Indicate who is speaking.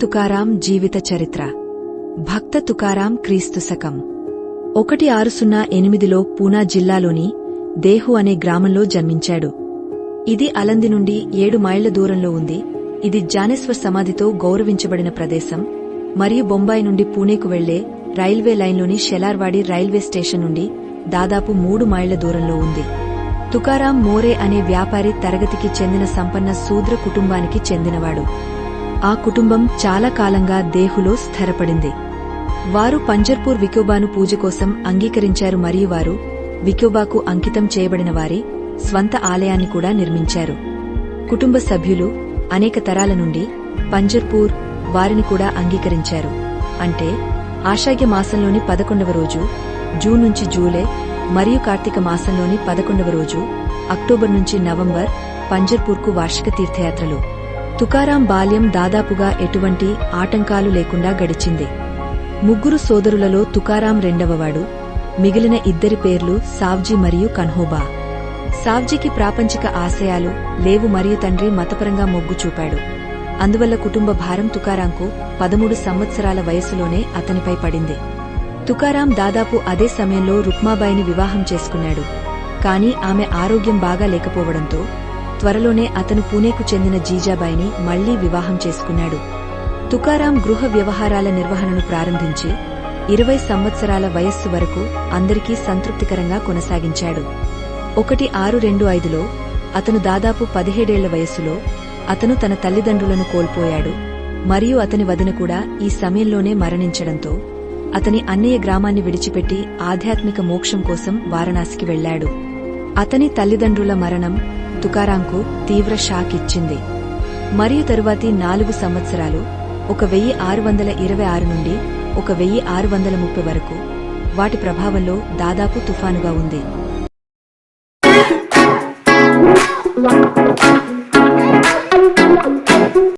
Speaker 1: తుకారాం జీవిత చరిత్ర. భక్త తుకారాం క్రీస్తు శకం. ఒకటి ఆరు సున్నా ఎనిమిదిలో పూనా జిల్లాలోని దేహు అనే గ్రామంలో జన్మించాడు. ఇది అలంది నుండి ఏడు మైళ్ళ దూరంలో ఉంది. ఇది జానేశ్వర్ సమాధితో గౌరవించబడిన ప్రదేశం. మరియు బొంబాయి నుండి పూణేకు వెళ్ళే రైల్వే లైన్లోని షెలార్వాడి రైల్వే స్టేషన్ నుండి దాదాపు మూడు మైళ్ళ దూరంలో ఉంది. తుకారాం మోరే అనే వ్యాపారి తరగతికి చెందిన సంపన్న శూద్ర కుటుంబానికి చెందినవాడు. ఆ కుటుంబం చాలా కాలంగా దేహులో స్థిరపడింది. వారు పంజర్పూర్ వికోబాను పూజ కోసం అంగీకరించారు మరియు వారు వికోబాకు అంకితం చేయబడిన వారి స్వంత ఆలయాన్ని కూడా నిర్మించారు. కుటుంబ సభ్యులు అనేక తరాల నుండి పంజర్పూర్ వారిని కూడా అంగీకరించారు. అంటే ఆషాఢ్య మాసంలోని పదకొండవ రోజు జూన్ నుంచి జూలై మరియు కార్తీక మాసంలోని పదకొండవ రోజు అక్టోబర్ నుంచి నవంబర్ పంజర్పూర్కు వార్షిక తీర్థయాత్రలు. తుకారాం బాల్యం దాదాపుగా ఎటువంటి ఆటంకాలు లేకుండా గడిచింది. ముగ్గురు సోదరులలో తుకారాం రెండవవాడు మిగిలిన ఇద్దరి పేర్లు సావ్జీ మరియు కన్హోబా. సావ్జీకి ప్రాపంచిక ఆశయాలు లేవు మరియు తండ్రి మతపరంగా మొగ్గు చూపాడు. అందువల్ల కుటుంబ భారం తుకారాంకు పదమూడు సంవత్సరాల వయసులోనే అతనిపై పడింది. తుకారాం దాదాపు అదే సమయంలో రుక్మాబాయిని వివాహం చేసుకున్నాడు. కాని ఆమె ఆరోగ్యం బాగా లేకపోవడంతో త్వరలోనే అతను పూణేకు చెందిన జీజాబాయిని మళ్ళీ వివాహం చేసుకున్నాడు. తుకారాం గృహ వ్యవహారాల నిర్వహణను ప్రారంభించి ఇరవై సంవత్సరాల వయస్సు వరకు అందరికీ సంతృప్తికరంగా కొనసాగించాడు. ఒకటి ఆరు రెండు ఐదులో అతను దాదాపు పదిహేడేళ్ళ వయస్సులో అతను తన తల్లిదండ్రులను కోల్పోయాడు. మరియు అతని వదిన కూడా ఈ సమయంలోనే మరణించడంతో అతని అన్నయ్య గ్రామాన్ని విడిచిపెట్టి ఆధ్యాత్మిక మోక్షం కోసం వారణాసికి వెళ్ళాడు అతని తల్లిదండ్రుల మరణం తుకారాంకు తీవ్ర షాక్ ఇచ్చింది. మరియు తరువాతి నాలుగు సంవత్సరాలు ఒక వెయ్యి ఆరు వందల ఇరవై ఆరు నుండి ఒక వెయ్యి ఆరు వందల ముప్పై వరకు వాటి ప్రభావంలో దాదాపు తుఫానుగా ఉంది.